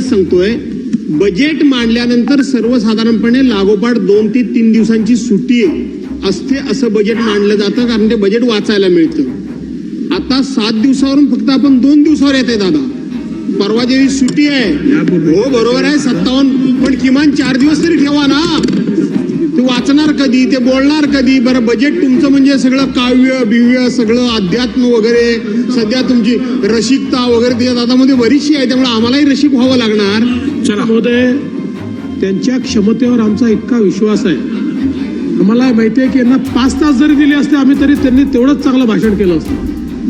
सांगतोय बजेट मांडल्यानंतर सर्वसाधारणपणे लागोपाठ दोन ते तीन दिवसांची सुट्टी असते असं बजेट मांडलं जातं कारण ते बजेट वाचायला मिळतं. आता सात दिवसावरून फक्त आपण दोन दिवसावर येते दादा. परवा देवी सुट्टी आहे. हो बरोबर आहे सत्तावन्न पण किमान चार दिवस तरी ठेवा ना. ते वाचणार कधी ते बोलणार कधी? बरं बजेट तुमचं म्हणजे सगळं काव्य बिव्य सगळं अध्यात्म वगैरे सध्या तुमची रसिकता वगैरे त्याच्या दादामध्ये बरीचशी आहे त्यामुळे आम्हालाही रसिक व्हावं लागणार. महोदय त्यांच्या क्षमतेवर आमचा इतका विश्वास आहे. आम्हाला माहिती आहे की यांना पाच तास जरी दिले असते आम्ही तरी त्यांनी तेवढंच चांगलं भाषण केलं असतं.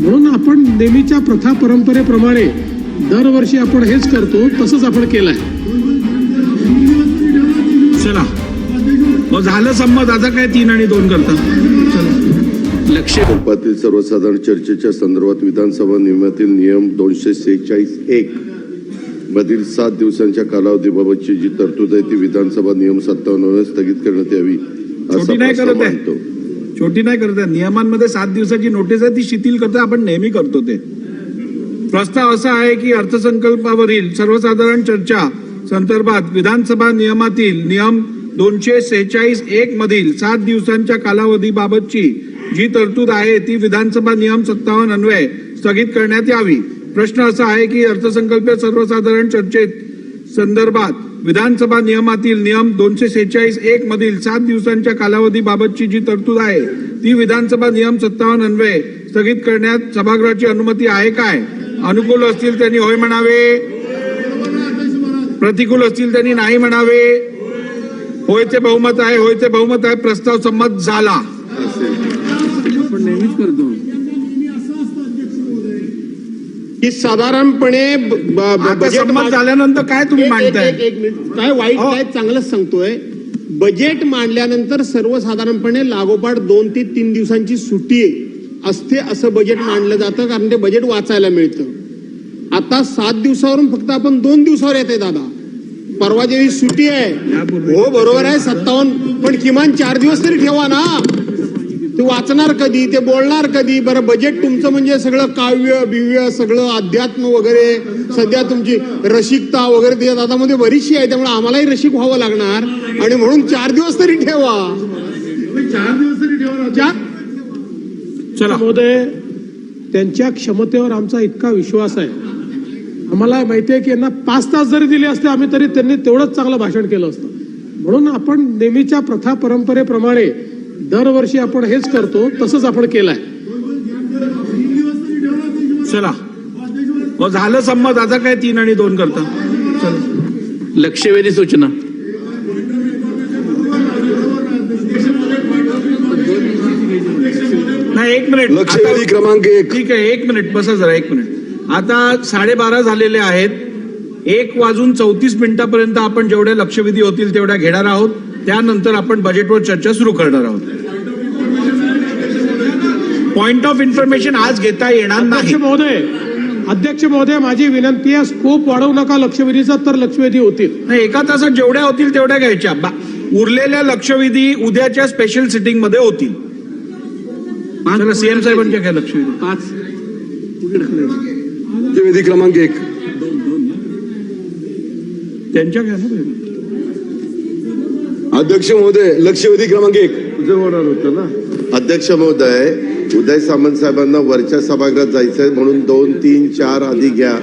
म्हणून आपण नेहमीच्या प्रथा परंपरेप्रमाणे दरवर्षी आपण हेच करतो तसंच आपण केलंय. चला मग झालं संमत आता काय तीन आणि दोन करता चला लक्ष सर्वसाधारण चर्चेच्या संदर्भात विधानसभा नियमातील नियम दोनशे सेहेचाळीस एक मधील सात दिवसांच्या कालावधीबाबतची जी तरतूद आहे ती विधानसभा नियम सत्तावन्न स्थगित करण्यात यावी असा छोटी नाही प्रस्ताव करत आहे. मांडतो छोटी नाही करत आहे. नियमांमध्ये सात दिवसाची नोटीस आहे ती शिथिल करता आपण नेहमी करतो ते प्रस्ताव असा आहे की अर्थसंकल्पावरील सर्वसाधारण चर्चा संदर्भात विधानसभा नियमातील नियम दोनशे सेहेचाळीस एक मधील सात दिवसांच्या कालावधीबाबतची जी तरतूद आहे ती विधानसभा नियम सत्तावन्न अन्वये स्थगित करण्यात यावी. प्रश्न असा आहे की अर्थसंकल्प सर्वसाधारण चर्चेत संदर्भात विधानसभा नियमातील नियम दोनशे सेहेचाळीस एक मधील सात दिवसांच्या कालावधीबाबतची जी तरतूद आहे ती विधानसभा नियम सत्तावन्न अन्वये स्थगित करण्यात सभागृहाची अनुमती आहे काय? अनुकूल असतील त्यांनी होय म्हणावे. प्रतिकूल असतील त्यांनी नाही म्हणावे. होयचे बहुमत आहे होयचे बहुमत आहे प्रस्ताव संमत झाला. आपण नेहमीच करतो. की साधारणपणे संमत झाल्यानंतर काय तुम्ही मांडताय? एक- एक मिनिट. काय वाईट हो. काय चांगलंच सांगतोय? बजेट मांडल्यानंतर सर्वसाधारणपणे लागोपाठ दोन ते तीन दिवसांची सुट्टी असते असं बजेट मांडलं जातं कारण ते बजेट वाचायला मिळतं. आता सात दिवसावरून फक्त आपण दोन दिवसावर येते दादा. परवा दिवशी सुट्टी आहे. हो बरोबर आहे सत्तावन्न. पण किमान चार दिवस तरी ठेवा ना. ते वाचणार कधी ते बोलणार कधी? बरं बजेट तुमचं म्हणजे सगळं काव्य बिव्य सगळं अध्यात्म वगैरे सध्या तुमची रसिकता वगैरे त्याच्या दादामध्ये बरीचशी आहे त्यामुळे आम्हालाही रसिक व्हावं लागणार. आणि म्हणून चार दिवस तरी ठेवा. चार दिवस तरी ठेवा चला. महोदय त्यांच्या क्षमतेवर आमचा इतका विश्वास आहे. आम्हाला माहिती आहे की यांना पाच तास जरी दिले असते आम्ही तरी त्यांनी तेवढंच चांगलं भाषण केलं असतं. म्हणून आपण नेहमीच्या प्रथा परंपरेप्रमाणे दरवर्षी आपण हेच करतो तसंच आपण केलंय. चला. मग झालं संमत आता काय तीन आणि दोन करता? चला. लक्षवेधी सूचना. नाही एक मिनिट. लक्षवेधी क्रमांक एक. ठीक आहे एक मिनिट बसा जरा एक मिनिट. आता साडेबारा झालेले आहेत. एक वाजून चौतीस मिनिटापर्यंत आपण जेवढ्या लक्षवेधी होतील तेवढ्या घेणार आहोत. त्यानंतर आपण बजेटवर चर्चा सुरू करणार आहोत. पॉइंट ऑफ इन्फॉर्मेशन आज घेता येणार अध्यक्ष नाही. महोदय अध्यक्ष महोदय माझी विनंती आहे स्कोप वाढवू नका लक्षवेधीचा तर लक्षवेधी होतील. नाही, एका तासात जेवढ्या होतील तेवढ्या घ्यायच्या. बा- उरलेल्या लक्षवेधी उद्याच्या स्पेशल सिटिंगमध्ये होतील. सीएम साहेबांच्या काय लक्षवेधी. लक्षवेधी क्रमांक एक. त्यांच्या अध्यक्ष महोदय लक्षवेधी क्रमांक एक. तुझं होणार होतं ना? अध्यक्ष महोदय उदय सामंत साहेबांना वरच्या सभागृहात जायचंय म्हणून दोन तीन चार आधी घ्या.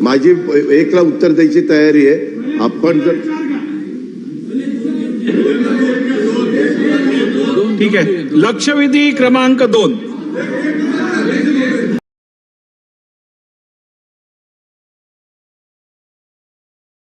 माझी एकला उत्तर द्यायची तयारी आहे. आपण जर ठीक आहे. लक्षवेधी क्रमांक दोन.